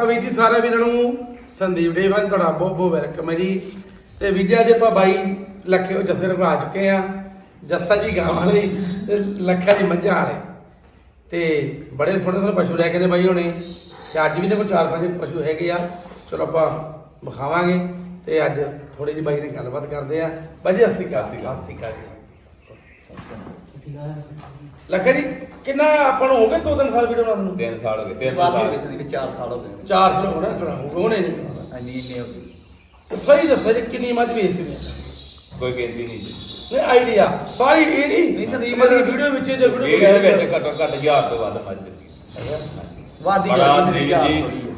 ਤਾਂ ਵੀਰ ਜੀ, ਸਾਰੇ ਵੀਰਾਂ ਨੂੰ ਸੰਦੀਪ ਡੇ ਤੁਹਾਡਾ ਬਹੁਤ ਬਹੁਤ ਵੈਲਕਮ ਹੈ ਜੀ। ਤੇ ਵੀਰ ਜੀ, ਅੱਜ ਆਪਾਂ ਬਾਈ ਲੱਖੇ ਉਹ ਜੱਸੇ ਰਵਾ ਚੁੱਕੇ ਆ ਜੱਸਾ ਜੀ ਗਾਂ ਵਾਲੇ, ਤੇ ਲੱਖਾ ਜੀ ਮੱਝਾਂ ਵਾਲੇ। ਤੇ ਬੜੇ ਸੋਹਣੇ ਸੋਹਣੇ ਪਸ਼ੂ ਲੈ ਕੇ ਨੇ ਬਾਈ ਹੋਣੇ। ਤੇ ਅੱਜ ਵੀ ਨੇ ਕੋਈ ਚਾਰ ਪੰਜ ਪਸ਼ੂ ਹੈਗੇ ਆ। ਚਲੋ ਆਪਾਂ ਵਿਖਾਵਾਂਗੇ। ਤੇ ਅੱਜ ਥੋੜੀ ਜਿਹੀ ਬਾਈ ਨੇ ਗੱਲਬਾਤ ਕਰਦੇ ਆ ਬਾਈ ਜੀ ਅਸਤੀ ਕਾਸੀ ਕਾਸੀ ਕਾ ਲੱਖਾ ਜੀ ਕਿੰਨਾ ਆਪਾਂ ਨੂੰ ਹੋ ਗਏ ਦੋ ਤਿੰਨ ਸਾਲ ਵੀਡੀਓ ਬਣਾਉਣ ਨੂੰ? ਤਿੰਨ ਸਾਲ ਹੋ ਗਏ ਤਿੰਨ ਬਾਅਦ ਸਾਲ। ਵਿੱਚ ਵੀ 4 ਸਾਲ ਹੋ ਗਏ। ਚਾਰ ਸਾਲ ਹੋਣਾ ਕਰਾ ਹੋਣੇ ਨਹੀਂ। ਹਾਂਜੀ ਇੰਨੇ ਹੋ ਗਏ। ਤੇ ਸਹੀ ਦੱਸੋ ਜੀ ਕਿੰਨੀ ਮੱਝ ਵੇਚਦੇ ਨੇ ਕੋਈ ਗਿਣਤੀ ਨਹੀਂ ਨਹੀਂ ਆਈਡੀਆ ਸਾਰੀ ਇਹ ਨਹੀਂ ਨਹੀਂ ਸੰਦੀਪ ਮਤਲਬ ਵੀਡੀਓ ਵਿੱਚ ਜੇ ਵੀਡੀਓ ਵੀਡੀਓ ਦੇ ਵਿੱਚ ਘੱਟੋ ਘੱਟ 1000 ਤੋਂ ਵੱਧ ਮੱਝ ਦਿੱਤੀ ਵਾਦੀ ਬੜਾ ਸੰਦੀਪ ਜੀ।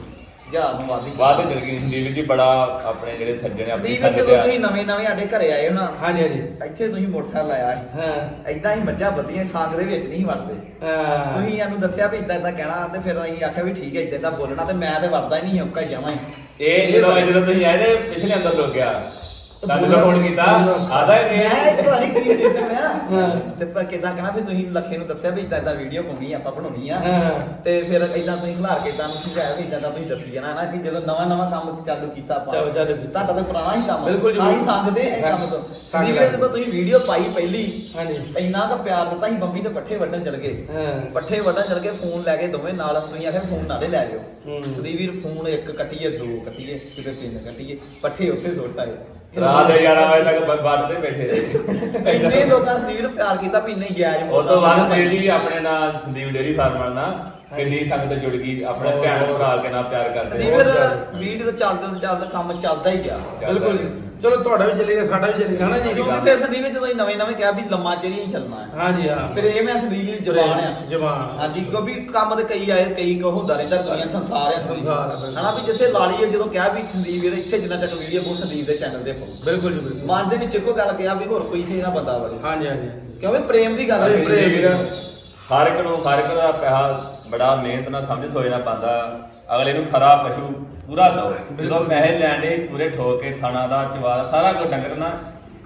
ਜਹਾਜ਼ ਨੂੰ ਵਾਦੀ ਬਾਅਦ ਵਿੱਚ ਸੰਦੀਪ ਜੀ ਬੜਾ ਆਪਣੇ ਜਿਹੜੇ ਸੱਜਣ ਆ ਆਪਣੀ ਸੰਦੀਪ ਜਦੋਂ ਤੁਸੀਂ ਨਵੇਂ ਨਵੇਂ ਸਾਡੇ ਘਰੇ ਆਏ ਹੋ ਨਾ ਹਾਂਜੀ ਹਾਂਜੀ। ਇੱਥੇ ਤੁਸੀਂ ਮੋਟਰਸਾਈਕਲ ਆਇਆ ਸੀ। ਹਾਂ। ਐਦਾਂ ਹੀ ਮੱਝਾਂ ਬੱਦੀਆਂ ਸਾਗ ਦੇ ਵਿੱਚ ਨਹੀਂ ਵੜਦੇ। ਹਾਂ। ਤੁਸੀਂ ਇਹਨੂੰ ਦੱਸਿਆ ਵੀ ਇਦਾਂ ਇਦਾਂ ਕਹਿਣਾ ਤੇ ਫਿਰ ਅਸੀਂ ਆਖਿਆ ਵੀ ਠੀਕ ਹੈ ਇਦਾਂ ਇਦਾਂ ਬੋਲਣਾ ਤੇ ਮੈਂ ਤੇ ਵੜਦਾ ਹੀ ਨਹੀਂ ਔਕਾ ਹੀ ਜਾਵਾਂ ਹੀ। ਇਹ ਜਦੋਂ ਜਦੋਂ ਤੁਸੀਂ ਆਏ ਤੇ ਪਿਛਲੇ ਅੰਦਰ ਲੋਕ ਗਿਆ ਤੁਹਾਨੂੰ ਤਾਂ ਫੋਨ ਕੀਤਾ ਆਦਾ ਮੈਂ ਇਹ ਇੱਕ ਵਾਰੀ ਕੀ ਸਿਸਟਮ ਆ ਹਾਂ। ਤੇ ਪਰ ਕਿਦਾਂ ਕਹਿਣਾ ਫਿਰ ਤੁਸੀਂ ਲੱਖੇ ਨੂੰ ਦੱਸਿਆ ਵੀ ਇਦਾਂ ਇਦਾਂ ਵੀਡੀਓ ਪਾਉਣੀ ਆ ਆਪਾਂ ਬਣਾਉਣੀ ਆ ਹਾਂ। ਤੇ ਫਿਰ ਇਦਾਂ ਤੁਸੀਂ ਖਿਲਾਰ ਕੇ ਇਦਾਂ ਨੂੰ ਸਮਝਾਇਆ ਵੀ ਇਦਾਂ ਦਾ ਤੁਸੀਂ ਦੱਸੀ ਜਾਣਾ ਨਾ ਕਿ ਜਦੋਂ ਨਵਾਂ ਨਵਾਂ ਕੰਮ ਚਾਲੂ ਕੀਤਾ ਆਪਾਂ ਚਾਲੂ- ਚਾਲੂ ਕੀਤਾ। ਤਾਂ ਪੁਰਾਣਾ ਹੀ ਕੰਮ ਬਿਲਕੁਲ ਜੀ, ਤਾਂ ਹੀ ਬਿਲਕੁਲ। ਸੰਗਦੇ ਇਹ ਕੰਮ ਤੋਂ ਸੰਗ ਸੰਦੀਪ ਲੈਂਦੇ। ਜਦੋਂ ਤੁਸੀਂ ਵੀਡੀਓ ਪਾਈ ਪਹਿਲੀ ਹਾਂਜੀ ਇੰਨਾ ਕੁ ਪਿਆਰ ਦਿੱਤਾ ਸੀ ਬੰਬੀ ਦੇ ਪੱਠੇ ਵੱਢਣ ਚਲ ਗਏ ਪੱਠੇ ਵੱਢਣ ਚਲ ਗਏ ਫੋਨ ਲੈ ਕੇ ਦੋਵੇਂ ਨਾਲ ਤੁਸੀਂ ਆਖਿਆ ਫੋਨ ਨਾਲੇ ਲੈ ਲਿਓ ਹੂੰ। ਸੰਦੀਪ ਵੀਰ ਫੋਨ ਇੱਕ ਕੱਟੀਏ ਦੋ ਕੱਟੀਏ ਕਿਤੇ ਤਿੰਨ ਕੱਟੀਏ ਪੱਠੇ ਉੱਥੇ ਸੁੱਟ ਆਏ ਰਾਤ ਦੇ 11 ਵਜੇ ਤੱਕ ਬੱਸ ਤੇ ਬੈਠੇ ਰਹੇ। ਇੰਨੇ ਲੋਕਾਂ ਸੰਦੀਪ ਨੂੰ ਪਿਆਰ ਕੀਤਾ ਵੀ ਨਹੀਂ ਜਾਇਜ਼ ਉਹ ਤੋਂ ਬਾਅਦ ਜੀ ਆਪਣੇ ਨਾਲ ਸੰਦੀਪ ਡੇਰੀ ਫਾਰਮਰ ਨਾਲ ਕਿੰਨੀ ਸੰਗਤ ਜੁੜ ਗਈ ਆਪਣੇ ਭੈਣ ਭਰਾ ਕੇ ਨਾਲ ਪਿਆਰ ਕਰਦੇ ਸੰਦੀਪ ਵੀਰ ਵੀਡੀਓ ਤੇ ਚੱਲਦੇ ਚੱਲਦੇ ਕੰਮ ਚੱਲਦਾ ਹੀ ਗਿਆ ਬਿਲਕੁਲ ਜੀ। ਚਲੋ ਤੁਹਾਡਾ ਵੀ ਚੱਲੇਗਾ ਸਾਡਾ ਵੀ ਚੱਲੇਗਾ ਨਾ ਜੀ? ਕਿਉਂਕਿ ਫਿਰ ਸੰਦੀਪ ਵੀਰ ਜਦੋਂ ਅਸੀਂ ਨਵੇਂ ਨਵੇਂ ਕਿਹਾ ਵੀ ਲੰਮਾ ਚਿਰ ਹੀ ਚੱਲਣਾ ਹੈ। ਹਾਂਜੀ ਹਾਂ। ਫਿਰ ਇਹ ਮੈਂ ਸੰਦੀਪ ਵੀਰ ਜਵਾਨ ਆ। ਜਵਾਨ। ਹਾਂਜੀ ਕਿਉਂਕਿ ਕੰਮ ਤੇ ਕਈ ਆਏ ਕਈ ਕੋ ਹੁੰਦਾ ਰਹਿੰਦਾ ਦੁਨੀਆ ਸੰਸਾਰ ਆ ਸੋਰੀ। ਸੰਸਾਰ ਆ, ਬਿਲਕੁਲ। ਹਨਾ ਵੀ ਜਿੱਥੇ ਲਾਲੀ ਜਦੋਂ ਕਿਹਾ ਵੀ ਸੰਦੀਪ ਵੀਰ ਇੱਥੇ ਜਿੰਨਾ ਤੱਕ ਵੀਡੀਓ ਬਹੁਤ ਸੰਦੀਪ ਦੇ ਚੈਨਲ ਦੇ ਪਾਓ। ਬਿਲਕੁਲ ਜੀ ਬਿਲਕੁਲ। ਮਨ ਦੇ ਵਿੱਚ ਇੱਕੋ ਗੱਲ ਕਿਹਾ ਵੀ ਹੋਰ ਕੋਈ ਸੀ ਨਾ ਬੰਦਾ ਵਾਲੀ ਹਾਂਜੀ ਹਾਂਜੀ। ਕਿਉਂਕਿ ਪ੍ਰੇਮ ਦੀ ਗੱਲ ਪ੍ਰੇਮ- ਹੈ ਪ੍ਰੇਮ। ਵੀਰ। ਹਰ ਇੱਕ ਨੂੰ ਹਰ ਇੱਕ ਦਾ ਪੈਸਾ ਬੜਾ ਮਿਹਨਤ ਨਾਲ ਸਮਝ ਸੋਚਣਾ ਪੈਂਦਾ ਅਗਲੇ ਨੂੰ ਖਰਾ ਪਸ਼ੂ ਪੂਰਾ ਦੋ ਜਦੋਂ ਪੈਸੇ ਲੈਣੇ ਪੂਰੇ ਠੋਕ ਕੇ ਥਾਣਾ ਦਾ ਚਵਾ ਸਾਰਾ ਕੁਝ ਡੰਗਰ ਨਾ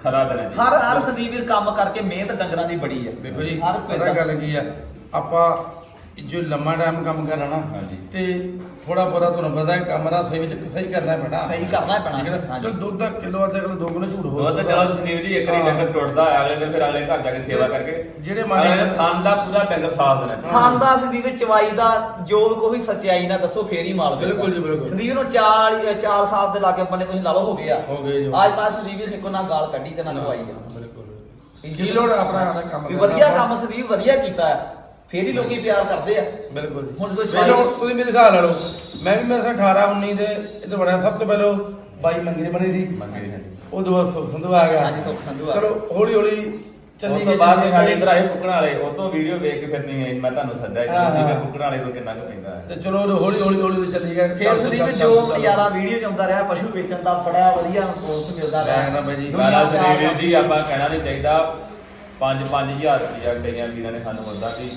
ਖਰਾ ਦੇਣਾ ਜੀ। ਹਰ ਹਰ ਸੰਦੀਪ ਵੀਰ ਕੰਮ ਕਰਕੇ ਮਿਹਨਤ ਡੰਗਰਾਂ ਦੀ ਬੜੀ ਹੈ। ਦੇਖੋ ਜੀ ਹਰ ਕੋਈ ਪਤਾ ਗੱਲ ਕੀ ਆ? ਆਪਾਂ ਜੋ ਲੰਮਾ ਟਾਈਮ ਕੰਮ ਕਰਨਾ ਨਾ ਹਾਂਜੀ। ਤੇ ਥੋੜਾ ਬਹੁਤਾ ਤੁਹਾਨੂੰ ਪਤਾ ਹੈ ਕਮਰਾ ਸਹੀ ਵਿੱਚ ਸਹੀ ਕਰਨਾ ਪੈਣਾ ਸਹੀ ਕਰਨਾ ਪੈਣਾ ਠੀਕ ਹੈ ਨਾ? ਹਾਂਜੀ। ਚਲੋ ਦੁੱਧ ਦਾ ਕਿਲੋ ਅੱਧਾ ਕਿਲੋ ਦੋ ਕਿਲੋ ਝੂਠ ਹੋ ਉਹ ਤਾਂ ਚਲੋ ਸੰਦੀਪ ਜੀ ਇੱਕ ਵਾਰੀ ਡੰਗਰ ਟੁੱਟਦਾ ਹੈ ਅਗਲੇ ਦਿਨ ਫਿਰ ਅਗਲੇ ਘਰ ਜਾ ਕੇ ਸੇਵਾ ਕਰਕੇ ਜਿਹੜੇ ਮਾੜੇ- ਅਗਲੇ ਨੇ ਥਾਨ ਦਾ ਪੂਰਾ ਡੰਗਰ ਸਾਫ਼ ਦੇਣਾ ਖਾਨ ਦਾ ਸੰਦੀਪ ਵਿੱਚ ਚਵਾਈ ਦਾ ਜੋ ਕੋਈ ਸੱਚਾਈ ਨਾ ਦੱਸੋ ਫੇਰ ਹੀ ਮਾਲ ਮਿਲਦਾ। ਬਿਲਕੁਲ ਜੀ, ਬਿਲਕੁਲ। ਸੰਦੀਪ ਨੂੰ 4 4 ਸਾਲ ਦੇ ਲਾਗੇ ਬੰਨੇ ਤੁਸੀਂ ਲਾ ਲਓ ਹੋ ਗਿਆ ਹੋ ਗਏ ਜੀ। ਅੱਜ ਤਾਂ ਸੰਦੀਪ ਨੇ ਕੋ ਨਾ ਗਾਲ ਕੱਢੀ ਤੇ ਨਾ ਲਵਾਈ ਆ ਬਿਲਕੁਲ ਕੀ ਲੋੜ ਆ ਆਪਣਾ ਆਪਣਾ ਕੰਮ ਵੀ ਕਰਨਾ ਵਧੀਆ। ਕੰਮ ਸੰਦੀਪ ਵਧੀਆ ਕੀਤਾ ਹੈ ਫੇਰ ਹੀ ਲੋਕੀ ਪਿਆਰ ਕਰਦੇ ਆ। ਬਿਲਕੁਲ ਜੀ। ਹੁਣ ਕੋਈ ਪਹਿਲਾਂ ਸਾਰੀ- ਤੁਸੀਂ ਲਾ ਲਓ ਮੈਂ ਵੀ ਮੇਰੇ ਸਾਲ 18 19 ਦੇ ਇਹ ਤੋਂ ਬੜਾ ਸਭ ਤੋਂ ਪਹਿਲਾਂ ਬਾਈ ਮੰਗੇ ਬਣੀ ਸੀ। ਦੀ ਹਾਂਜੀ। ਉਹ ਤੋਂ ਬਾਅਦ ਸੁਖ ਸੰਧੂ ਆ ਗਿਆ। ਹਾਂਜੀ, ਸੁੱਖ ਸੰਧੂ ਆ ਚਲੋ ਹੌਲੀ ਹੌਲੀ ਚੱਲੀ ਤੋਂ ਬਾਅਦ ਸਾਡੇ। ਇੱਧਰ ਆਏ ਕੁੱਕੜਾਂ ਵਾਲੇ। ਉਹ ਤੋਂ ਵੀਡੀਓ ਵੇਖ ਕੇ ਫਿਰ ਨਹੀਂ ਆਈ ਮੈਂ ਤੁਹਾਨੂੰ ਸੱਦਿਆ ਹਾਂ, ਕਿ ਕੁੱਕੜਾਂ ਵਾਲੇ ਤੋਂ ਕਿੰਨਾ ਕੁ ਪੈਂਦਾ ਹੈ। ਤੇ ਚਲੋ ਹੌਲੀ ਹੌਲੀ ਹੌਲੀ ਤੇ ਚੱਲੀ ਗਿਆ ਫੇਰ ਸੰਦੀਪ ਜੋ ਨਜ਼ਾਰਾ ਵੀਡੀਓ ਚ ਆਉਂਦਾ ਰਿਹਾ ਪਸ਼ੂ ਵੇਚਣ ਦਾ ਬੜਾ ਵਧੀਆ ਰਿਸਪੌਂਸ ਮਿਲਦਾ ਰਿਹਾ। ਕਹਿੰਦਾ ਬਾਈ ਜੀ, ਗਾਲਾ ਸੰਦੀਪ ਜੀ ਆਪਾਂ ਕਹਿਣਾ ਨਹੀਂ ਚਾਹੀਦਾ। 5-5000 ਰੁਪਇਆ ਕਈਆਂ ਵੀਰਾਂ ਨੇ ਸਾਨੂੰ ਹੁੰਦਾ ਕਿ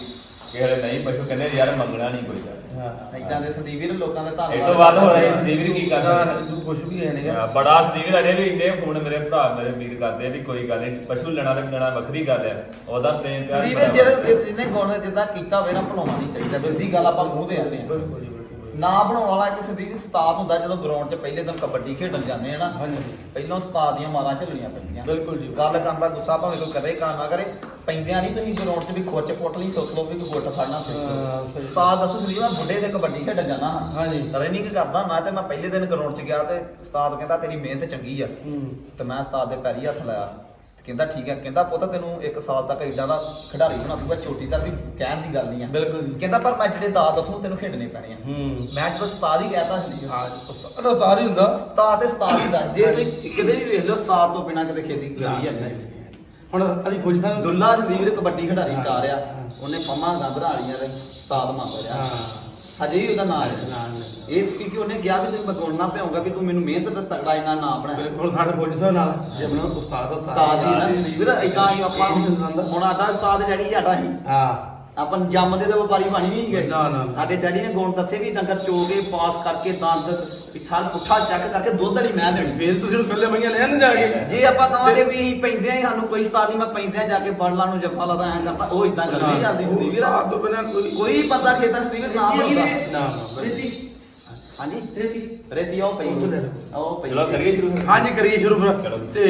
ਵੇਲੇ ਨਹੀਂ ਪਸ਼ੂ ਕਹਿੰਦੇ ਯਾਰ ਮੰਗਣਾ ਨਹੀਂ ਕੋਈ ਗੱਲ। ਹਾਂ। ਇਦਾਂ ਦੇ ਸੰਦੀਪ ਵੀਰ ਲੋਕਾਂ ਦੇ ਧੰਨਵਾਦ ਇਹ ਤੋਂ ਬਾਅਦ ਹੋ ਰਿਹਾ ਸੰਦੀਪ ਜੀ ਕੀ ਕਰਦਾ? ਤੂੰ ਕੁਝ ਵੀ ਹੈ ਨਹੀਂਗਾ ਬੜਾ ਸੰਦੀਪ ਅਜੇ ਵੀ ਇੰਨੇ ਫੋਨ ਮੇਰੇ ਭਰਾ ਮੇਰੇ ਵੀਰ ਕਰਦੇ ਆ ਵੀ ਕੋਈ ਗੱਲ ਨਹੀਂ ਪਸ਼ੂ ਲੈਣਾ ਤੇ ਲੈਣਾ ਵੱਖਰੀ ਗੱਲ ਹੈ ਉਹਦਾ ਪ੍ਰੇਮ ਪਿਆਰ ਸੰਦੀਪ ਵੀਰ ਜਿਹਦੇ ਜਿਹਨੇ ਗੁਣ ਜਿੱਦਾਂ ਕੀਤਾ ਹੋਵੇ ਨਾ ਭੁਲਾਉਣਾ ਨਹੀਂ ਚਾਹੀਦਾ। ਸਿੱਧੀ ਗੱਲ ਆਪਾਂ ਮੂੰਹ ਤੇ ਆਉਂਦੇ ਆ। ਬਿਲਕੁਲ ਜੀ ਬਿਲਕੁਲ ਨਾ ਬਣਾਉਣ ਵਾਲਾ ਇੱਕ ਸੰਦੀਪ ਸਤਾਪ ਹੁੰਦਾ ਜਦੋਂ ਗਰਾਊਂਡ 'ਚ ਪਹਿਲੇ ਦਿਨ ਕਬੱਡੀ ਖੇਡਣ ਜਾਂਦੇ ਆ ਨਾ ਹਾਂਜੀ ਪਹਿਲਾਂ ਉਸਤਾਦ ਦੀਆਂ ਮਾਰਾਂ ਝੱਲਣੀਆਂ ਪੈਂਦੀਆਂ। ਬਿਲਕੁਲ ਜੀ। ਗੱਲ ਕਰਨ ਦਾ ਗੁੱਸਾ ਭਾਵੇਂ ਕੋਈ ਕਰੇ ਕਾ ਨਾ ਕਰੇ। ਪੈਂਦਿਆਂ ਨਹੀਂ ਤੁਸੀਂ ਗਰਾਊਂਡ 'ਚ ਵੀ ਖੁੱਚ ਪੁੱਟ ਲਈ ਸੁੱਖ ਲਓ ਵੀ ਕੋਈ ਗੁੱਟ ਫੜਨਾ ਸਿੱਖ ਲਓ। ਉਸਤਾਦ ਦੱਸੋ ਸੰਦੀਪ ਮੈਂ ਬੁੱਢੇ ਦੇ ਕਬੱਡੀ ਖੇਡਣ ਜਾਣਾ ਹਾਂ। ਹਾਂਜੀ। ਰਨਿੰਗ ਕਰਦਾ ਮੈਂ ਤੇ ਮੈਂ ਪਹਿਲੇ ਦਿਨ ਗਰਾਊਂਡ 'ਚ ਗਿਆ ਤੇ ਉਸਤਾਦ ਕਹਿੰਦਾ ਤੇਰੀ ਮਿਹਨਤ ਚੰਗੀ ਆ। ਤੇ ਮੈਂ ਉਸਤਾਦ ਦੇ ਪੈਰੀ ਹੱਥ ਲਾਇਆ। ਕਹਿੰਦਾ ਠੀਕ ਹੈ ਕਹਿੰਦਾ ਪੁੱਤ ਤੈਨੂੰ ਇੱਕ ਸਾਲ ਤੱਕ ਇਦਾਂ ਦਾ ਖਿਡਾਰੀ ਬਣਾ ਦੂੰਗਾ ਛੋਟੀ ਤਾਂ ਵੀ ਕਹਿਣ ਦੀ ਗੱਲ ਨਹੀਂ ਆ। ਬਿਲਕੁਲ ਜੀ। ਕਹਿੰਦਾ ਪਰ ਮੈਂ ਜਿਹੜੇ ਦਾਅ ਦੱਸੂ ਤੈਨੂੰ ਖੇਡਣੇ ਪੈਣੇ ਆ। ਮੈਚ ਬਸ ਉਸਤਾਦ ਹੀ ਕਹਿਤਾ ਸੀ ਹਾਂ ਉਹ ਤਾਂ ਹੀ ਹੁੰਦਾ। ਉਸਤਾਦ ਤੇ ਉਸਤਾਦ ਹੀ ਦਾ ਜੇ ਤੁਸੀਂ ਕਿਤੇ ਵੀ ਵੇਖ ਲਓ ਉਸਤਾਦ ਤੋਂ ਬਿਨਾ ਕਿਤੇ ਖੇਡੀ ਕਰੀ ਹੈ ਨਹੀਂ। ਹੁਣ ਅਸੀਂ ਖੋਜੀ ਸਾਨੂੰ ਦੁੱਲਾ ਸੰਦੀਪ ਦੇ ਕਬੱਡੀ ਖਿਡਾਰੀ ਸਟਾਰ ਆ। ਉਹਨੇ ਪੰਮਾ ਗੰਦਰਾ ਵਾਲੀਆਂ ਦਾ ਉਸਤਾਦ ਮੰਗ ਰਿਹਾ। ਹਾਂ। ਹਜੇ ਵੀ ਉਹਦਾ ਨਾਮ ਹੈ। ਨਾ ਨਾ ਇਹ ਕਿਉਂਕਿ ਉਹਨੇ ਕਿਹਾ ਵੀ ਤੂੰ ਬਗਾਉਣਾ ਪਿਆਉਂਗਾ ਵੀ ਤੂੰ ਮੈਨੂੰ ਮਿਹਨਤ ਤੇ ਤਗੜਾ ਇੰਨਾ ਨਾ ਬਣਾ। ਬਿਲਕੁਲ ਸਾਡੇ ਖੋਜੀ ਸਾਹਿਬ ਨਾਲ। ਜੇ ਆਪਣਾ ਉਸਤਾਦ ਉਸਤਾਦ ਹੀ ਨਾ। ਸੰਦੀਪ ਇਦਾਂ ਹੀ ਆਪਾਂ ਹੁਣ ਸਾਡਾ ਉਸਤਾਦ ਡੈਡੀ ਸਾਡਾ ਹੀ। ਹਾਂ। ਆਪਾਂ ਜੰਮਦੇ ਤੇ ਵਪਾਰੀ ਬਣੀ ਨਹੀਂ ਗਏ। ਨਾ, ਨਾ, ਨਾ। ਸਾਡੇ ਡੈਡੀ ਨੇ ਗੁਣ ਦੱਸੇ ਵੀ ਡੰਗਰ ਚੋ ਕੇ ਪਾਸ ਕਰਕੇ ਦੰਦ ਪਿਛਾਲ ਪੁੱਠਾ ਚੱਕ ਕਰਕੇ ਦੁੱਧ ਵਾਲੀ ਮੈਂ ਦੇਣੀ। ਫੇਰ ਤੁਸੀਂ ਕੱਲੇ ਮਈਆਂ ਲੈਣ ਜਾ ਕੇ? ਜੇ ਆਪਾਂ ਕਹਾਂਗੇ ਵੀ ਅਸੀਂ ਪੈਂਦੇ ਆਂ ਸਾਨੂੰ ਕੋਈ ਉਸਤਾਦ ਨਹੀਂ ਮੈਂ ਪੈਂਦਿਆਂ ਜਾ ਕੇ ਪੜ੍ਹ ਲਾਂ ਨੂੰ ਜੱਫਾ ਲਾਦਾ ਐਂ ਕਰਦਾ। ਉਹ ਇਦਾਂ ਗੱਲ ਨਹੀਂ ਜਾਂਦੀ ਸੰਦੀਪ ਵੀਰ। ਤੋਂ ਬਿਨਾਂ ਕੋਈ ਕੋਈ ਬੰਦਾ ਖੇਤਾਂ ਸੰਦੀਪ ਵੀਰ ਨਾ ਨਾ ਨਾ ਬਿਲਕੁਲ। ਹਾਂਜੀ ਰੇਤੀ। ਪਈ ਤੋਂ ਲੈ ਲਓ। ਉਹ ਪਈ ਚਲੋ ਕਰੀਏ ਸ਼ੁਰੂ ਫਿਰ। ਹਾਂਜੀ ਕਰੀਏ ਸ਼ੁਰੂ ਫਿਰ। ਚਲੋ। ਤੇ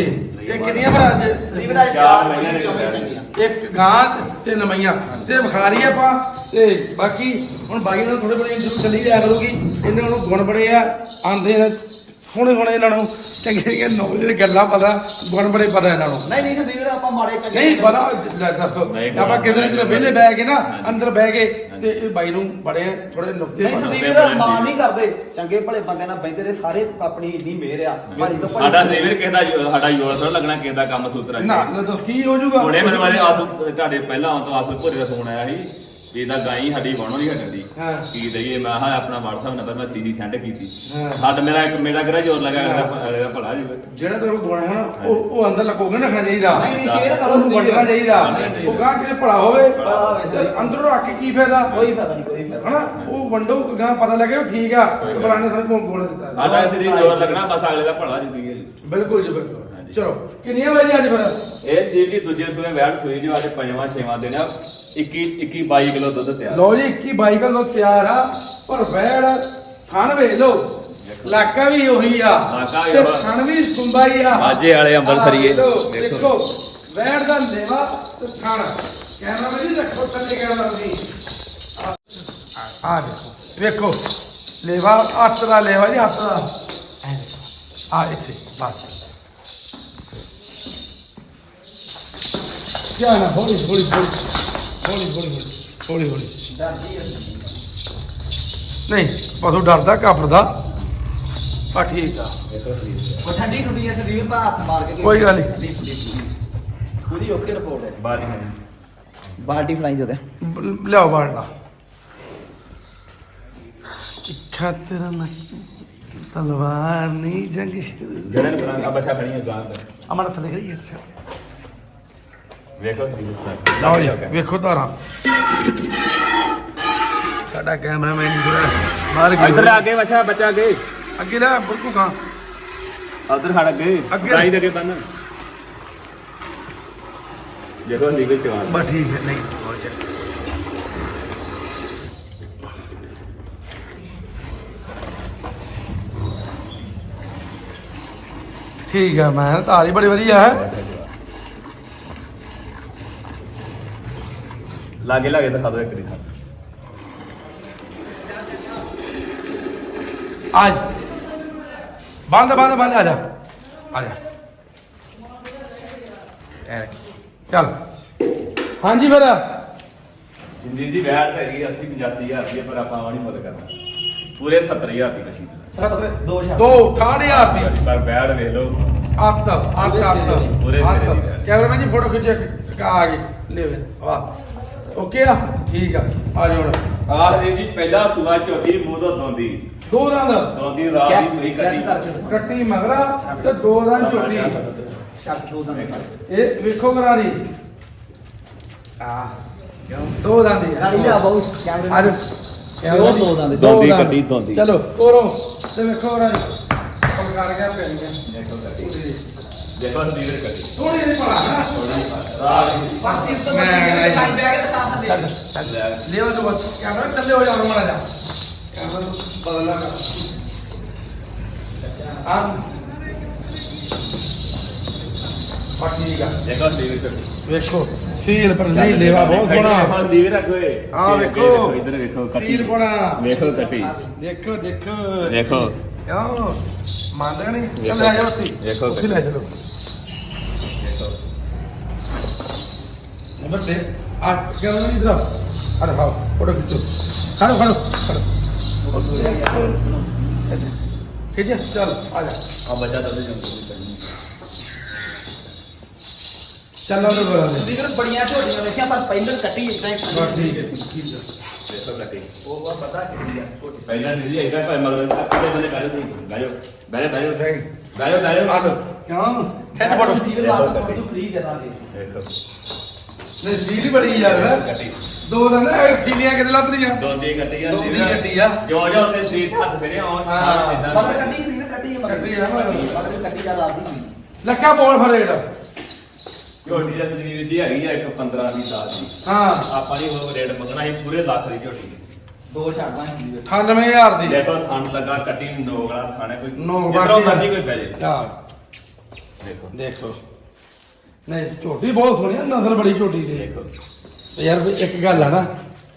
ਇਹ ਕਿੰਨੀਆਂ ਭਰਾ ਅੱਜ? ਸਦੀਵ ਰਾਜ ਚਾਰ ਚਾਰ ਮਹੀਨੇ ਮਹੀਨੇ ਦੇ ਚੌਵੀ ਬੈਠ। ਚੰਗੀਆਂ। ਇੱਕ ਗਾਂ ਤੇ ਤਿੰਨ ਮਈਆਂ ਤੇ ਵਿਖਾਰੀ ਆਪਾਂ। ਤੇ ਬਾਕੀ ਹੁਣ ਬਾਈ ਨਾਲ ਥੋੜੇ ਬੜੇ ਇੰਟਰਵਿਊ ਚੱਲੀ ਜਾਇਆ ਕਰੂਗੀ। ਇਹਨਾਂ ਨੂੰ ਗੁਣ ਬੜੇ ਆ ਆਂਦੇ ਨੇ। ਸੋਹਣੇ ਸੋਹਣੇ ਇਹਨਾਂ ਨੂੰ ਚੰਗੀਆਂ ਨੌਲੇਜ ਗੱਲਾਂ ਪਤਾ ਗੁਣ ਬੜੇ ਪਤਾ ਇਹਨਾਂ ਨੂੰ। ਨਹੀਂ ਨਹੀਂ ਰਾਜ ਆਪਾਂ ਮਾੜੇ ਚੰਗੇ ਨਹੀਂ ਪਤਾ ਲੈ ਦੱਸੋ। ਆਪਾਂ ਕਿਧਰੇ ਕਿਧਰੇ ਵਿਹਲੇ ਬਹਿ ਕੇ ਨਾ। ਅੰਦਰ ਬਹਿ ਕੇ। ਤੇ ਇਹ ਬਾਈ ਨੂੰ ਬੜੇ ਥੋੜੇ ਨੁਕਤੇ ਨਹੀਂ। ਸਦੀਵ ਰਾਜ ਮਾਂ ਨਹੀਂ ਕਰਦੇ। ਚੰਗੇ ਭਲੇ ਬੰਦੇ ਨਾਲ ਬੈਠੇ ਰਹੇ ਸਾਰੇ ਆਪਣੀ ਇੰਨੀ ਮਿਹਰ ਆ। ਸਾਡਾ ਦੇਵਰ ਕਿਸੇ ਦਾ ਜੋ- ਸਾਡਾ ਯੋਰ ਥੋੜਾ ਲੱਗਣਾ ਕਿਸੇ ਦਾ ਕੰਮ ਸੂਤਰ ਨਾ ਨਾ ਤਾਂ ਕੀ ਹੋ ਜਾਊਗਾ? ਹੁਣੇ ਮੈਨੂੰ ਵਾਲੇ ਆਸ ਤੁਹਾਡੇ ਪਹਿਲਾਂ ਆਉਣ ਤੋਂ ਆਸ ਭੋਰੇ ਦਾ ਫੋਨ ਆਇਆ ਸੀ। ਵੀ ਇਹਦਾ ਗਾਈ ਸਾਡੀ ਬਣੋ ਨਹੀਂ ਹਟਦੀ। ਹਾਂ। ਕੀ ਦਈਏ ਮੈਂ ਹਾਂ ਆਪਣਾ WhatsApp ਨੰਬਰ ਮੈਂ ਸੀਡੀ ਸੈਂਡ ਕੀਤੀ। ਹਾਂ। ਸਾਡ ਮੇਰਾ ਇੱਕ ਮੇਰਾ ਕਿਹੜਾ ਜ਼ੋਰ ਲੱਗਾ ਇਹਦਾ ਭਲਾ ਜੀ। ਜਿਹੜਾ ਤੇਰੇ ਕੋਲ ਗੁਣ ਹੈ ਨਾ ਉਹ ਉਹ ਅੰਦਰ ਲਕੋਗੇ ਨਾ ਰੱਖਣਾ ਚਾਹੀਦਾ। ਨਹੀਂ ਨਹੀਂ ਸ਼ੇਅਰ ਕਰੋ ਉਹਨੂੰ ਵੰਡਣਾ ਚਾਹੀਦਾ। ਉਹ ਗਾਂ ਕਿਸੇ ਭਲਾ ਹੋਵੇ ਭਲਾ ਹੋਵੇ ਸਹੀ। ਤੇ ਅੰਦਰੋਂ ਰੱਖ ਕੇ ਕੀ ਫਾਇਦਾ? ਕੋਈ ਫਾਇਦਾ ਨਹੀਂ ਕੋਈ ਫਾਇਦਾ ਹਨਾ? ਉਹ ਵੰਡੋ ਗਾਂ ਪਤਾ ਲੱਗੇ ਵੀ ਠੀਕ ਆ ਤੇ ਬਲਾਣੇ ਸਾਨੂੰ ਕੋਲ ਗੁਣ ਦਿੱਤਾ। ਸਾਡਾ ਤੇਰੀ ਜ਼ੋਰ ਲੱਗਣਾ ਬਸ ਅਗਲੇ ਦਾ ਭਲਾ ਜੀ। ਬਿਲਕੁਲ ਜੀ ਬਿਲਕੁਲ। ਚਲੋ ਕਿੰਨੀਆਂ ਵਜੇ ਅੱਜ ਫਿਰ ਇਹ ਜੀ ਜੀ ਦੂਜੇ ਸੂਏ ਵੈਟ ਸੂਈ ਜੋ ਅੱਜ ਪੰਜਵਾਂ ਛੇਵਾਂ ਦਿਨ ਆ 21 21 22 ਕਿਲੋ ਦੁੱਧ ਤਿਆਰ ਲਓ ਜੀ 21 22 ਕਿਲੋ ਤਿਆਰ ਆ ਪਰ ਵੈੜ ਥਣ ਵੇਖ ਲਓ ਇਲਾਕਾ ਵੀ ਉਹੀ ਆ ਇਲਾਕਾ ਵੀ ਤੇ ਉਹੀ। ਥਣ ਵੀ ਹੀ ਆ ਮਾਝੇ ਵਾਲੇ ਅੰਮ੍ਰਿਤਸਰੀਏ। ਆਹ ਦੇਖੋ, ਦੇਖੋ। ਦੇਖੋ ਵੈੜ ਦਾ ਲੇਵਾ ਤੇ ਥਣ ਕੈਮਰਾ ਵੀ ਦੇਖੋ ਥੱਲੇ ਕੈਮਰਾ ਵੀ ਆ ਆ ਦੇਖੋ ਵੇਖੋ ਲੇਵਾ ਹੱਥ ਦਾ ਲੇਵਾ ਜੀ ਹੱਥ ਦਾ। ਆ ਇੱਥੇ ਬਸ ਕਿਆ ਨਾ ਹੌਲੀ ਹੌਲੀ ਹੌਲੀ ਹੌਲੀ ਹੌਲੀ ਹੌਲੀ ਹੌਲੀ ਡਰਦੀ ਨਹੀਂ ਪਸ਼ੂ ਡਰਦਾ ਕਾਪਰਦਾ ਆ ਠੀਕ ਆ। ਉਹ ਠੰਡੀ ਠੁੱਡੀ ਐ ਸਦੀਵ ਭਾ ਹੱਥ ਮਾਰ ਕੇ ਕੋਈ ਗੱਲ ਨਹੀਂ। ਠੰਡੀ ਠੁੱਡੀ ਪੂਰੀ। ਪੂਰੀ ਓਕੇ ਰਿਪੋਰਟ ਹੈ। ਬਾਜੀ ਬਾਲਟੀ ਫਲਾਈ ਜੋਦੇ ਬ- ਲਿਆਓ ਬਾਲਟਾ ਖਾਤਰ ਨਹੀਂ ਤਲਵਾਰ ਨਹੀਂ ਜੰਗ ਸ਼ੁਰੂ। ਜਿਹੜੇ ਨੂੰ ਆ ਬੱਚਾ ਖੜੀਆਂ ਗਾਂ ਤੇ। ਅਮਰ ਥੱਲੇ ਗਈ ਅੱਛਾ। ਵੇਖੋ ਜੀ ਲਓ ਜੀ ਵੇਖੋ ਤਾਰਾਂ ਸਾਡਾ ਕੈਮਰਾਮੈਨ ਜਿਹੜਾ ਬਾਹਰ ਇੱਧਰ ਗਿਆ ਆ ਕੇ ਬੱਚਾ ਬੱਚਾ ਅੱਗੇ। ਅੱਗੇ ਲੈ ਬਿਲਕੁਲ ਕਾਂ ਉਧਰ ਖੜ ਅੱਗੇ। ਅੱਗੇ। ਗਾਈ ਦੇ ਅੱਗੇ ਬੰਨ। ਦੇਖੋ ਨੀਗੇ ਚਵਾਨ। ਬਸ ਠੀਕ ਹੈ ਨਹੀਂ ਹੋ ਜਾ ਠੀਕ ਹੈ ਮੈਂ ਤਾਰੀ ਬੜੀ ਵਧੀਆ ਹੈ। ਲਾਗੇ ਲਾਗੇ ਦਿਖਾ ਦਿਓ ਇੱਕ ਦੀ ਆ ਬੰਦ ਬੰਦ ਬੰਦ ਆ ਜਾ। ਆ ਜਾ। ਚੱਲ। ਹਾਂਜੀ ਫਿਰ। ਸੰਜੀਤ ਜੀ ਬੈਠ ਹੈਗੀ 80 85000 ਦੀ ਹੈ, ਪਰ ਆਪਾਂ ਆਵਾ ਨਹੀਂ ਕਰਨਾ। ਪੂਰੇ 70000 ਦੀ ਕਸ਼ੀ ਦੋ ਸ਼ਾਟ 2 68000 ਦੀ। ਪਰ ਬੈਠ ਵੇਖ ਲਓ। ਆਫਤਾਬ ਆਫਤਾਬ ਪੂਰੇ ਸਿਰੇ ਦੀ ਕੈਮਰਾਮੈਨ ਜੀ ਫੋਟੋ ਖਿੱਚੇ ਆ ਗਈ। ਲੈ ਵੇ ਵਾਹ। ਓਕੇ ਆ? ਠੀਕ ਆ। ਆ ਜੋੜ ਆਹ ਦੇ ਜੀ ਪਹਿਲਾ ਸੂਆ ਝੋਟੀ ਮੂੰਹ ਦੋਂਦੀ ਦੋ ਦੰਦ ਦੋਂਦੀ ਰਾਤ ਦੀ ਸੂਈ ਕੱਟੀ ਕੱਟੀ ਮਗਰਾ ਤੇ ਦੋ ਦੰਦ ਝੋਟੀ। ਸ਼ੱਕ ਦੋ ਦੰਦ ਇਹ ਵੇਖੋ ਗਰਾਰੀ ਆ ਦੋ ਦੰਦ ਗਰਾਰੀ ਆ। ਬਹੁਤ ਕੈਮਰੇ ਉਹ ਦੋ ਦੰਦ ਦੋਂਦੀ ਕੱਟੀ ਦੋਂਦੀ ਚਲੋ ਕੋਰੋ। ਤੇ ਵੇਖੋ ਗਰਾਰੀ ਕਰ ਗਿਆ ਪੈਣ ਗਿਆ। ਦੇਖੋ ਕੱਟੀ। ਦੇਖੋ ਲੀਵਰ ਕੱਟੀ ਥੋੜੀ ਜਿਹੀ ਪੜਾ ਬਸ ਇੱਕ ਤੋਂ ਮੈਂ- ਟਾਈਮ ਬੈਗ ਤੇ ਤਾਂ ਚੱਲ ਚੱਲ ਲੈ ਉਹ ਬਸ ਕੈਮਰਾ ਥੱਲੇ ਹੋ ਜਾ ਮਾੜਾ ਜਾ ਕੈਮਰਾ ਨੂੰ ਬਦਲਣਾ ਕਰ ਆ ਠੀਕ ਆ ਦੇਖੋ ਲੀਵਰ ਕੱਟੀ ਵੇਖੋ ਸੀਲ ਪਰ ਨਹੀਂ ਲੈਵਾ ਬਹੁਤ ਸੋਹਣਾ ਲੀਵਰ ਰੱਖੋਏ ਆ ਵੇਖੋ ਇੱਧਰ ਵੇਖੋ ਕੱਟੀ ਸੀਲ ਬਣਾ ਵੇਖੋ ਕੱਟੀ ਦੇਖੋ ਦੇਖੋ ਦੇਖੋ ਕਿਉਂ ਮੰਨਦੇ ਨਹੀਂ ਚੱਲ। ਲੈ ਜਾਓ ਉੱਥੇ ਦੇਖੋ। ਲੈ ਚਲੋ ਨੰਬਰ ਲੈ ਆ ਕਿਉਂ ਨਹੀਂ ਇਧਰ ਆ ਦਿਖਾਓ ਫੋਟੋ ਖਿੱਚੋ ਖੜੋ ਖੜੋ ਖੜੋ ਠੀਕ ਹੈ ਚੱਲ ਆ ਜਾ ਆ ਬੱਚਾ ਤਾਂ ਜੰਗਲ ਚੱਲ ਆ ਜਾ। ਲੀਵਰ ਬੜੀਆਂ ਝੋਟੀਆਂ ਵੇਖਿਆ ਪਰ ਪਹਿਲਾਂ ਕੱਟੀ ਇਦਾਂ ਬਸ ਠੀਕ ਹੈ ਠੀਕ ਹੈ ਦੇਖੋ ਕੱਟੀ ਉਹ ਵਾ ਪਤਾ ਆ ਝੋਟੀ ਪਹਿਲਾਂ ਨਹੀਂ ਇਹਦਾ ਖਿੱਚ ਫੋਟੋ ਦੋ ਦੇ ਨਹੀਂ ਹੀ ਬੜੀ ਯਾਰ। ਕੱਟੀ ਦੋ ਦਿਨ ਇਹ ਸੀਲੀਆਂ ਕਿਤੇ ਲੱਭਦੀਆਂ। ਦੋਂਦੀ ਕੱਟੀ ਆ ਦੋਂਦੀ ਕੱਟੀ ਆ। ਜੋ ਜੋ ਤੇ ਸੀਟ ਹੱਥ ਫੇਰੇ ਆਉਣ ਹਾਂ। ਮਗਰ ਕੱਟੀ ਲੀਵਰ ਕੱਟੀ ਮਗਰ ਕੱਟੀ ਆ। ਮਗਰ। ਮਗਰ ਕੱਟੀ ਜਾ ਰਾਤ ਦੀ ਲੱਖਾ ਬੋਲ ਫੜ ਜਿਹੜਾ ਝੋਟੀ ਦਾ ਸਰੀਰ ਦੀ ਹੈਗੀ ਆ ਇੱਕ 15 ਦੀ 10 ਦੀ। ਹਾਂ। ਆਪਾਂ ਨਹੀਂ ਉਹ ਰੇਟ ਮੰਗਣਾ ਸੀ ਪੂਰੇ ਲੱਖ ਦੀ ਝੋਟੀ ਦੋ। ਛੱਡਦਾ ਸੀ 98000 ਦੀ। ਦੇਖੋ ਥਣ ਲੱਗਾ ਕੱਟੀ ਨੋਗਲਾ ਥਾਣੇ ਕੋਈ। ਬਾਕੀ ਮਰਜ਼ੀ ਕੋਈ ਪੈ ਜੇ। ਦੇਖੋ। ਦੇਖੋ। ਨਹੀਂ ਝੋਟੀ ਬਹੁਤ ਸੋਹਣੀ ਆ ਨਸਲ ਬੜੀ ਝੋਟੀ ਦੀ। ਦੇਖੋ ਤੇ ਯਾਰ ਵੀ ਇੱਕ ਗੱਲ ਆ ਨਾ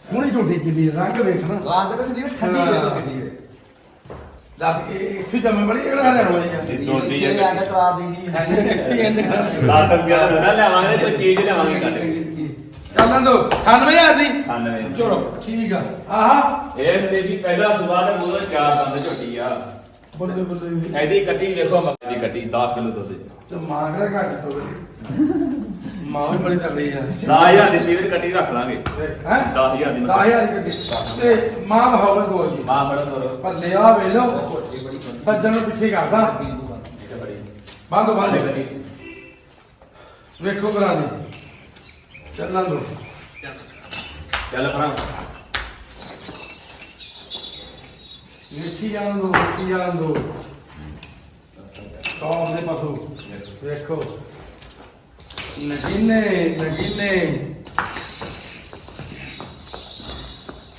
ਸੋਹਣੀ ਝੋਟੀ ਕਿੰਨੀ ਰੰਗ ਵੇਖਣਾ ਰੰਗ ਤਾਂ ਸੰਦੀਪ ਠੰਡੀ ਹਾਂ। ਵੇਖੋ ਕਿੰਨੀ ਵੇ ਦੱਸ ਕੇ ਇੱਥੇ ਜੰਮੇ ਬੜੀ ਜਿਹੜਾ ਹਰਿਆਣਾ ਵਾਲੀ ਆ? ਇਹ ਦੋਡੀ ਜਿਹੜੇ। ਐਂਡ ਕਰਾ ਦੇਣੀ ਹੈ। ਇੱਥੇ ਐਂਡ ਕਰ ਲੱਖ ਰੁਪਇਆ ਦਾ ਨਾ ਲਿਆਵਾਂਗੇ ਕੋਈ ਚੀਜ਼ ਲਿਆਵਾਂਗੇ ਕੱਢ ਚੱਲਣ ਦੋ 98000 ਦੀ। 98 ਚਲੋ ਠੀਕ ਆ। ਆਹਾ। ਇਹ ਤੇ ਜੀ ਪਹਿਲਾ ਸੁਬਾਹ ਤੇ ਬੋਲੋ ਚਾਰ ਦੰਦ ਝੋਟੀ ਆ। ਬੱਲੇ ਬੱਲੇ। ਇਹਦੀ ਕੱਟੀ ਦੇਖੋ ਮੱਕੀ ਦੀ ਕੱਟੀ 10 ਕਿਲੋ ਦੁੱਧ ਤੇ ਮਾਂ ਕਿਹੜਾ ਘੱਟ ਤੋਂ ਮਾਂ ਵੀ ਬੜੀ ਤਗੜੀ ਆ। 10000 ਦੀ ਸੀਵਰ ਕੱਟੀ ਰੱਖ ਲਾਂਗੇ। ਹੈ? 10000 ਦੀ 10000 ਦੀ ਗੱਡੀ ਤੇ ਮਾਂ ਭਾਵੇਂ ਦੋ ਜੀ। ਮਾਂ ਬੜਾ ਤੋਰੋ ਪਰ ਲਿਆ ਵੇਲੋ ਸੱਜਣ ਨੂੰ ਪਿੱਛੇ ਕਰਦਾ। ਬੰਦ ਬੰਦ। ਵੇਖੋ ਬਰਾ ਦੀ ਚੱਲਣ ਦੋ ਚੱਲ ਭਰਾ। ਵੇਖੀ ਜਾਣ ਦੋ ਵੇਖੀ ਜਾਣ ਦੋ। ਦੇ ਪਸੂ। ਵੇਖੋ ਨਗੀਨੇ ਨਗੀਨੇ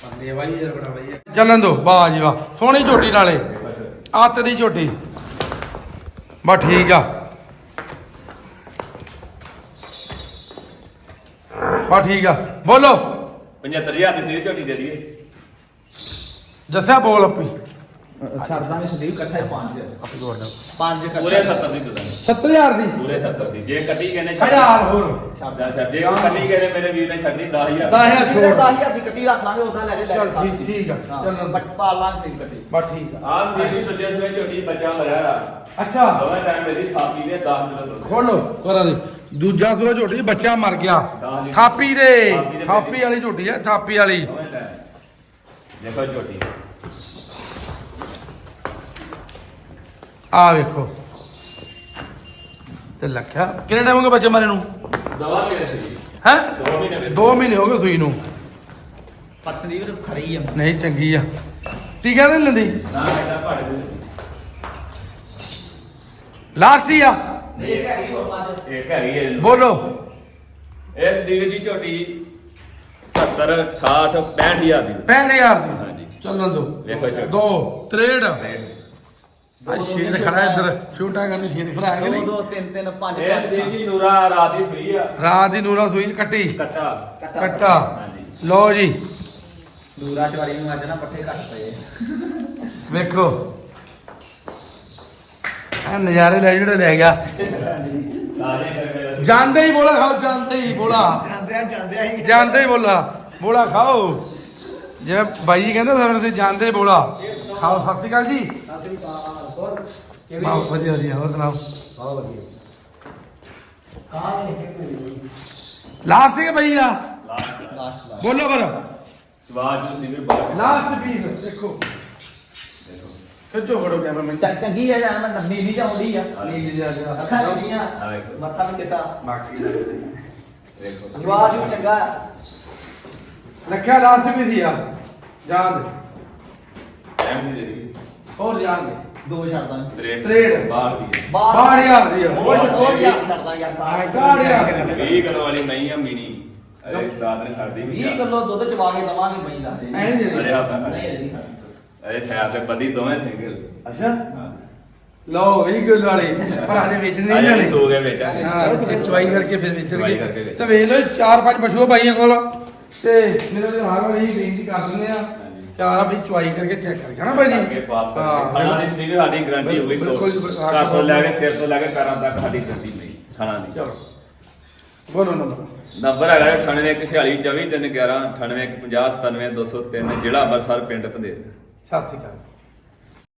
ਪੰਦੇ ਵਾਈ ਯਾਰ ਬੜਾ ਵਧੀਆ ਚੱਲਣ ਦੋ ਵਾਹ ਜੀ ਵਾਹ। ਸੋਹਣੀ ਝੋਟੀ ਨਾਲੇ। ਆਤ ਦੀ ਝੋਟੀ। ਬਾ ਠੀਕ ਆ। ਬਾ ਠੀਕ ਆ। ਬੋਲੋ। 75000 ਦੀ ਝੋਟੀ ਦੇ ਦਈਏ। ਜੱਸਿਆ ਬੋਲ ਆਪੀ। ਛੱਡਦਾ ਨਹੀਂ ਸੰਦੀਪ ਇਕੱਠਾ ਹੀ ਪੰਜ ਆਪੀ ਜੋੜ ਦੋ ਪੰਜ ਪੂਰੇ ਇਕੱਠਾ 70 ਦੀ ਦੁਕਾਨ 70000 ਦੀ? ਪੂਰੇ 70 ਦੀ। ਜੇ ਕੱਟੀ ਕਹਿੰਦੇ ਹਜ਼ਾਰ ਹੋਰ। ਛੱਡਦਾ ਛੱਡ ਜੇ ਉਹ ਕੱਟੀ ਕਹਿੰਦੇ ਮੇਰੇ ਵੀਰ ਨੇ ਛੱਡਣੀ 10000 ਦਸ ਹਜ਼ਾਰ। ਛੋੜ। 10000 ਦੀ ਕੱਟੀ ਰੱਖ ਲਾਂਗੇ ਉਹਦਾ ਲੈ ਕੇ ਲੈ ਚੱਲ ਕੇ ਠੀਕ- ਠੀਕ ਆ, ਚੱਲ। ਚੱਲ। ਬੱਟ ਪਾਲ ਲਾਂਗੇ ਸਹੀ ਕੱਟੀ ਬਸ ਠੀਕ ਆ। ਆਹ ਮੇਰੀ ਦੂਜੇ ਸਵੇ ਝੋਟੀ ਬੱਚਾ ਮਰਿਆ ਆ ਅੱਛਾ। ਦੋਵੇਂ ਟਾਈਮ ਮੇਰੀ ਥਾਪੀ ਦੇ 10 ਕਿਲੋ ਦੁੱਧ ਖੋਲੋ ਕਰਾ ਦੀ ਦੂਜਾ ਸੂਆ ਝੋਟੀ ਬੱਚਾ ਮਰ ਗਿਆ। ਥਾਪੀ ਦੇ। ਥਾਪੀ ਦੇ ਵਾਲੀ ਝੋਟੀ ਹੈ ਥਾਪੀ ਵਾਲੀ। ਦੇਖੋ ਝੋਟੀ। ਆ ਵੇਖੋ। ਤੇ ਲੱਖਿਆ ਕਿੰਨੇ ਟਾਈਮ ਹੋ ਗਏ ਬੱਚੇ ਮਾਰੇ ਨੂੰ? ਦਵਾ ਕੇ ਸੀ ਹੈ? ਦੋ ਮਹੀਨੇ ਵਿੱਚ 2 ਮਹੀਨੇ ਹੋ ਗਏ ਸੂਈ ਨੂੰ। ਪਰ ਸੰਦੀਪ ਖਰੀ ਆ। ਨਹੀਂ ਚੰਗੀ ਆ। ਟੀਕਾ ਤਾਂ ਨੀ ਲੈਂਦੀ? ਨਾ ਇਹਦਾ ਭਾੜੇ ਦੇ ਲਾਸਟ ਹੀ ਆ। ਨਹੀਂ ਇਹ ਪੰਜ ਇੱਕ ਹੈਗੀ ਹੈ ਬੋਲੋ। ਇਸ ਦੀ ਜੀ ਝੋਟੀ 70 68 65000 ਦੀ। 65000 ਹਾਂਜੀ। ਦੀ। ਚੱਲਣ ਦੋ ਵੇਖੋ। ਦੋ ਤਰੇੜ। ਆ ਸ਼ੇਰ ਖੜਾ ਇੱਧਰ ਛੋਟਾ ਕਰਨ ਸ਼ੇਰ ਖੜਾ ਹੈ ਕਿ ਦੋ ਨਹੀਂ ਦੋ ਤਿੰਨ ਤਿੰਨ ਪੰਜ ਇਸ ਦੀ ਜੀ ਨੂਰਾ ਰਾਤ ਦੀ ਸੂਈ ਆ। ਰਾਤ ਦੀ ਨੂਰਾ ਸੂਈ ਕੱਟੀ। ਕੱਟਾ। ਹਾਂਜੀ। ਲਓ ਜੀ। ਦੂਰਾ ਚਵਾਰੀ ਨੂੰ ਅੱਜ ਨਾ ਪੱਠੇ ਘੱਟ ਪਏ। ਵੇਖੋ। ਆ ਨਜ਼ਾਰੇ ਲੈ ਜਿਹੜੇ ਲੈ ਗਿਆ। ਸਾਰੇ ਜਾਂਦੇ ਹੀ ਬੋਲਾ ਖਾਓ ਜਾਂਦੇ ਹੀ ਬੋਲਾ। ਜਾਂਦੇ ਆ ਜਾਂਦੇ ਆ ਹੀ। ਜਾਂਦੇ ਹੀ ਬੋਲਾ। ਬੋਲਾ ਖਾਓ। ਜਿਵੇਂ ਬਾਈ ਜੀ ਕਹਿੰਦੇ ਤੁਸੀਂ ਜਾਂਦੇ ਬੋਲਾ। ਖਾਓ ਸਤਿ ਸ਼੍ਰੀ ਅਕਾਲ ਜੀ ਸਤਿ ਅਕਾਲ ਹੋਰ ਵਾਹ ਵਧੀਆ ਵਧੀਆ ਹੋਰ ਸੁਣਾਓ ਬਹੁਤ ਵਧੀਆ ਕਾਂ ਨੇ ਲਾਸਟ ਹੀ ਬਈ ਆ ਲਾਸਟ ਲਾਸਟ ਲਾਸਟ ਬੋਲੋ ਪਰ ਸਵਾਜ ਨੂੰ ਸੀ ਵੀ ਬਾਹਰ ਲਾਸਟ ਪੀਸ ਦੇਖੋ ਦੇਖੋ ਖਿੱਚੋ ਫੜੋ ਕੈਮਰਾ ਮੈਂ ਚੰ- ਚੰਗੀ ਆ ਜਾਨ ਮੈਂ ਨੀਲੀ ਜਾਉਂਦੀ ਆ ਨੀਲੀ ਜਿਹਾ ਜਿਹਾ ਅੱਖਾਂ ਚੰਗੀਆਂ ਆ ਵੇਖੋ। ਮੱਥਾ ਵੀ ਚਿੱਟਾ ਬਾਕੀ ਦੇਖੋ ਜਵਾਜ ਵੀ ਚੰਗਾ ਆ। ਰੱਖਿਆ ਲਾਸਟ ਵੀ ਸੀ ਆ ਜਾਣ ਦੇ ਟਾਈਮ ਨਹੀਂ ਦੇ ਹੋਰ ਜਾਣ ਦੇ ਦੋ ਛੱਡਦਾ ਤ੍ਰੇਡ ਤ੍ਰੇਡ। ਬਾਹਰ ਦੀ ਹੈ। ਬਾਹਰ ਹਜ਼ਾਰ ਦੀ ਆ ਹੋਰ ਹੋਰ ਯਾਰ। ਛੱਡਦਾ ਯਾਰ ਆਹ ਕਾਹਡ ਯਾਰ। 20 ਕਿਲੋ ਵਾਲੀ ਨਹੀਂ ਆ ਮੀਨੀ ਅਰੇ ਦਾਦ ਨੇ ਛੱਡਦੀ ਵੀ 20 ਕਿਲੋ ਦੁੱਧ ਚਵਾ ਕੇ ਦਵਾਂਗੇ ਮਈ ਦਾ। ਐਂ ਨੀ ਦੇਣੀ। ਅਰੇ ਹੱਥ ਨਾਲ। ਨਹੀਂ ਨਹੀਂ ਅਰੇ ਸਾਈਡ ਤੇ ਬੱਦੀ ਦੋਵੇਂ ਸਿੰਗਲ ਅੱਛਾ। ਲਓ ਵੀ ਗੁੱਲ ਵਾਲੇ। ਪਰ ਹਜੇ ਵੇਚਣੇ ਨਹੀਂ ਵੀ ਸੋ ਗਏ ਵੇਚਾਂਗੇ। ਹਾਂ ਚਵਾਈ ਕਰਕੇ ਫਿਰ ਚਵਾਈ ਕਰਕੇ ਵੇਚਣਗੇ ਵੇਚ। ਤੇ ਵੇਚ ਲਓ ਚਾਰ ਪੰਜ ਪਸ਼ੂ ਆ ਬਾਈਆਂ ਕੋਲ। ਤੇ ਮੇਰੇ ਤੇ ਹਾਰ ਵਾਲੀ ਬੇਨਤੀ ਕਰ ਦਿੰਦੇ ਆ। ਚਾਰ ਆਪਣੀ ਚਵਾਈ ਕਰਕੇ ਚੈੱਕ ਕਰਕੇ ਹਨਾ ਕਰਕੇ ਜੀ ਪਾਸ ਕਰਕੇ। ਖਾਣਾ ਦੀ ਸਾਡੀ ਗਾਰੰਟੀ ਹੋਈ ਤੋਂ ਬਿਲਕੁਲ। ਘਰ ਤੋਂ ਲੈ ਕੇ ਸਿਰ ਤੋਂ ਲੈ ਕੇ ਪੈਰਾਂ ਤੱਕ ਸਾਡੀ ਗਾਰੰਟੀ ਨਹੀਂ ਖਾਣਾ ਦੀ ਚਲੋ। ਬੋਲੋ ਨੰਬਰ ਨੰਬਰ ਹੈਗਾ 9846 24 311 9850 97 203 ਜ਼ਿਲ੍ਹਾ ਅੰਮ੍ਰਿਤਸਰ ਪਿੰਡ ਪੰਦੇਰ ਸਤਿ ਸ਼੍ਰੀ ਅਕਾਲ।